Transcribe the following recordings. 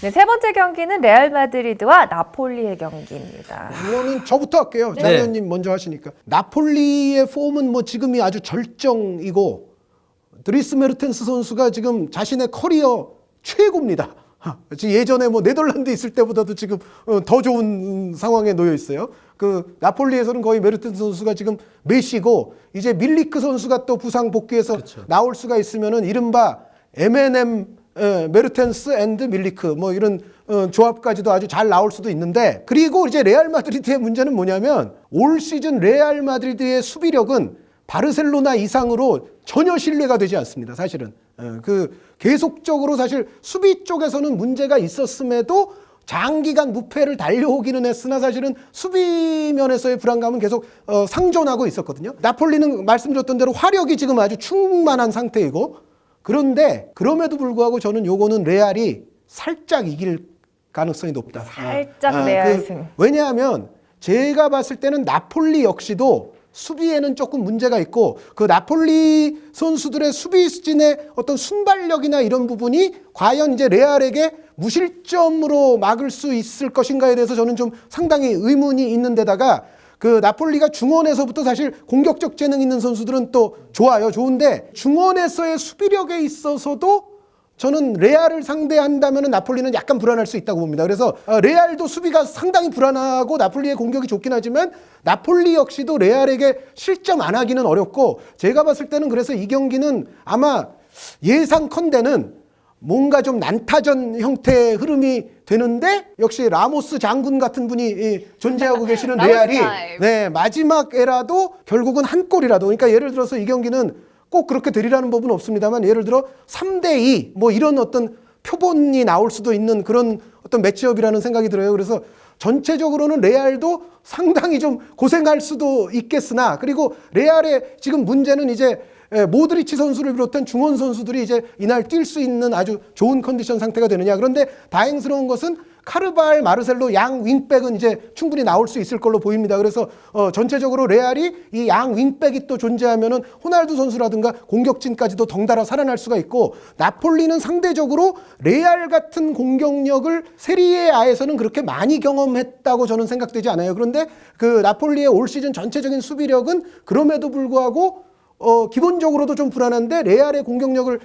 네, 세 번째 경기는 레알 마드리드와 나폴리의 경기입니다. 이거는 저부터 할게요. 장 의원님 먼저 하시니까. 나폴리의 폼은 뭐 지금이 아주 절정이고 드리스 메르텐스 선수가 지금 자신의 커리어 최고입니다. 예전에 뭐 네덜란드 있을 때보다도 지금 어, 더 좋은 상황에 놓여 있어요. 그 나폴리에서는 거의 메르텐스 선수가 지금 메시고 이제 밀리크 선수가 또 부상 복귀해서 나올 수가 있으면은 이른바 M&M 에, 메르텐스 앤드 밀리크 뭐 이런 어, 조합까지도 아주 잘 나올 수도 있는데 그리고 이제 레알 마드리드의 문제는 뭐냐면 올 시즌 레알 마드리드의 수비력은 바르셀로나 이상으로 전혀 신뢰가 되지 않습니다. 사실은 어, 그 계속적으로 사실 수비 쪽에서는 문제가 있었음에도 장기간 무패를 달려오기는 했으나 사실은 수비 면에서의 불안감은 계속 어, 상존하고 있었거든요. 나폴리는 말씀드렸던 대로 화력이 지금 아주 충만한 상태이고 그런데 그럼에도 불구하고 저는 요거는 레알이 살짝 이길 가능성이 높다. 살짝 아, 레알 그 승. 왜냐하면 제가 봤을 때는 나폴리 역시도 수비에는 조금 문제가 있고 그 나폴리 선수들의 수비 수진의 어떤 순발력이나 이런 부분이 과연 이제 레알에게 무실점으로 막을 수 있을 것인가에 대해서 저는 좀 상당히 의문이 있는 데다가 그 나폴리가 중원에서부터 사실 공격적 재능 있는 선수들은 또 좋아요. 좋은데 중원에서의 수비력에 있어서도 저는 레알을 상대한다면 나폴리는 약간 불안할 수 있다고 봅니다. 그래서 어, 레알도 수비가 상당히 불안하고 나폴리의 공격이 좋긴 하지만 나폴리 역시도 레알에게 실점 안 하기는 어렵고 제가 봤을 때는 그래서 이 경기는 아마 예상컨대는 뭔가 좀 난타전 형태의 흐름이 되는데 역시 라모스 장군 같은 분이 이, 존재하고 계시는 레알이. 네, 마지막 에라도 결국은 한 골이라도. 그러니까 예를 들어서 이 경기는 꼭 그렇게 되리라는 법은 없습니다만 예를 들어 3대 2 뭐 이런 어떤 표본이 나올 수도 있는 그런 어떤 매치업이라는 생각이 들어요. 그래서 전체적으로는 레알도 상당히 좀 고생할 수도 있겠으나 그리고 레알의 지금 문제는 이제 에, 모드리치 선수를 비롯한 중원 선수들이 이제 이날 뛸 수 있는 아주 좋은 컨디션 상태가 되느냐. 그런데 다행스러운 것은 카르발, 마르셀로 양 윙백은 이제 충분히 나올 수 있을 걸로 보입니다. 그래서 어, 전체적으로 레알이 이 양 윙백이 또 존재하면은 호날두 선수라든가 공격진까지도 덩달아 살아날 수가 있고 나폴리는 상대적으로 레알 같은 공격력을 세리에 아에서는 그렇게 많이 경험했다고 저는 생각되지 않아요. 그런데 그 나폴리의 올 시즌 전체적인 수비력은 그럼에도 불구하고 어, 기본적으로도 좀 불안한데 레알의 공격력을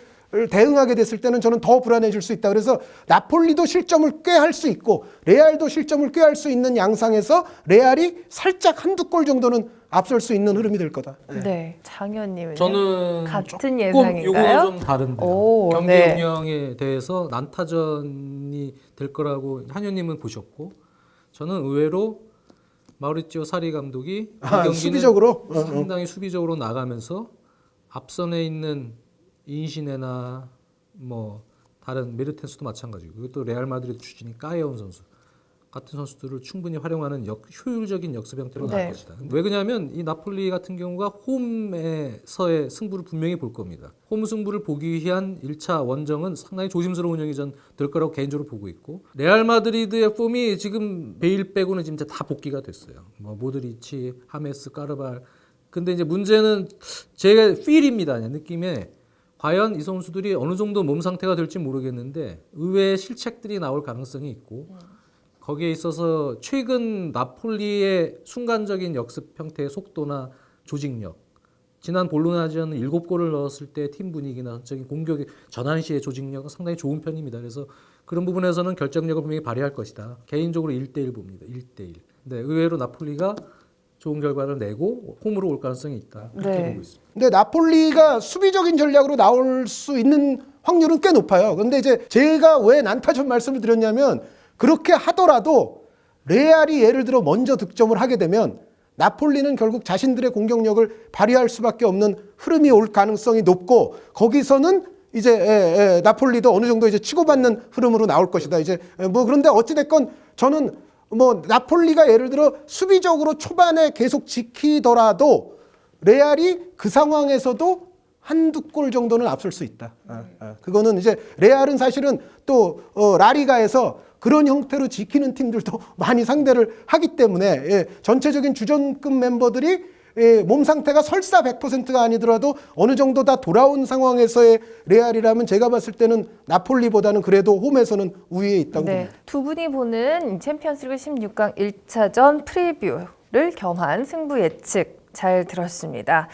대응하게 됐을 때는 저는 더 불안해질 수 있다. 그래서 나폴리도 실점을 꽤 할 수 있고 레알도 실점을 꽤 할 수 있는 양상에서 레알이 살짝 한두 골 정도는 앞설 수 있는 흐름이 될 거다. 네, 장현님은 저는 같은 예상인가요? 요거는 좀 다른데요. 오, 경기 네. 운영에 대해서 난타전이 될 거라고 한현님은 보셨고 저는 의외로 마우리치오 사리 감독이 이 아, 수비적으로? 어, 어. 상당히 수비적으로 나가면서 앞선에 있는 인시네나 뭐 다른 메르텐스도 마찬가지고 그것도 레알 마드리드 출신인 까에온 선수 같은 선수들을 충분히 활용하는 역, 효율적인 역습 형태로 네. 나올 것이다. 왜 그러냐면 이 나폴리 같은 경우가 홈에서의 승부를 분명히 볼 겁니다. 홈 승부를 보기 위한 1차 원정은 상당히 조심스러운 운영이 전 될 거라고 개인적으로 보고 있고 레알 마드리드의 폼이 지금 베일 빼고는 지금 다 복귀가 됐어요. 뭐 모드리치, 하메스, 까르발. 근데 이제 문제는 제 필입니다. 느낌에 과연 이 선수들이 어느 정도 몸 상태가 될지 모르겠는데 의외의 실책들이 나올 가능성이 있고 거기에 있어서 최근 나폴리의 순간적인 역습 형태의 속도나 조직력 지난 볼로나지아는 일곱 골을 넣었을 때 팀 분위기나 전적인 공격의 전환 시의 조직력은 상당히 좋은 편입니다. 그래서 그런 부분에서는 결정력을 분명히 발휘할 것이다. 개인적으로 1대1 봅니다. 1대1. 근데 의외로 나폴리가 좋은 결과를 내고 홈으로 올 가능성이 있다. 그렇게 네. 보고 있습니다. 근데 나폴리가 수비적인 전략으로 나올 수 있는 확률은 꽤 높아요. 근데 이제 제가 왜 난타전 말씀을 드렸냐면 그렇게 하더라도 레알이 예를 들어 먼저 득점을 하게 되면 나폴리는 결국 자신들의 공격력을 발휘할 수밖에 없는 흐름이 올 가능성이 높고 거기서는 이제 에, 에, 나폴리도 어느 정도 이제 치고받는 흐름으로 나올 것이다. 이제 에, 뭐 그런데 어찌 됐건 저는 뭐 나폴리가 예를 들어 수비적으로 초반에 계속 지키더라도 레알이 그 상황에서도 한두 골 정도는 앞설 수 있다. 아, 아. 그거는 이제 레알은 사실은 또 어, 라리가에서 그런 형태로 지키는 팀들도 많이 상대를 하기 때문에 예, 전체적인 주전급 멤버들이 예, 몸 상태가 설사 100%가 아니더라도 어느 정도 다 돌아온 상황에서의 레알이라면 제가 봤을 때는 나폴리보다는 그래도 홈에서는 우위에 있다고 네, 봅니다. 두 분이 보는 챔피언스리그 16강 1차전 프리뷰를 겸한 승부 예측 잘 들었습니다.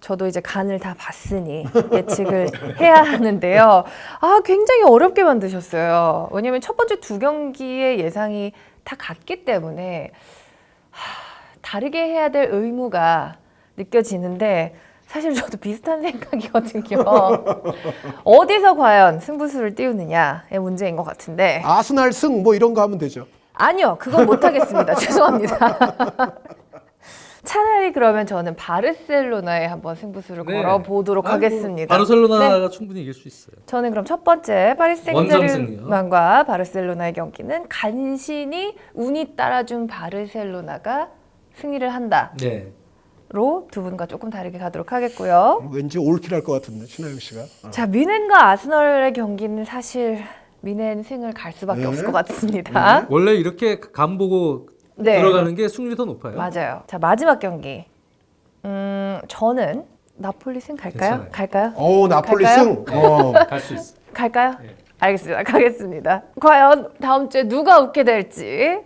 저도 이제 간을 다 봤으니 예측을 해야 하는데요. 아, 굉장히 어렵게 만드셨어요. 왜냐면 첫 번째 두 경기의 예상이 다 같기 때문에 하, 다르게 해야 될 의무가 느껴지는데 사실 저도 비슷한 생각이거든요. 어디서 과연 승부수를 띄우느냐의 문제인 것 같은데 아스날 승 뭐 이런 거 하면 되죠. 아니요, 그건 못하겠습니다. 죄송합니다. 차라리 그러면 저는 바르셀로나에 한번 승부수를 네. 걸어 보도록 아이고, 하겠습니다. 네. 바르셀로나가 충분히 이길 수 있어요. 저는 그럼 첫 번째 파리 생제르맹과 바르셀로나의 경기는 간신히 운이 따라준 바르셀로나가 승리를 한다로 네. 두 분과 조금 다르게 가도록 하겠고요. 왠지 올킬할 것 같은데 신하영 씨가. 어. 자, 미넨과 아스널의 경기는 사실 미넨 승을 갈 수밖에 네. 없을 것 같습니다. 원래 이렇게 감 보고 네. 들어가는 게 승률이 더 높아요. 맞아요. 자 마지막 경기. 음 저는 나폴리 승 갈까요? 괜찮아요. 갈까요? 오 나폴리 갈까요? 승. 어. 갈 수 있어. 갈까요? 네. 알겠습니다. 가겠습니다. 과연 다음 주에 누가 웃게 될지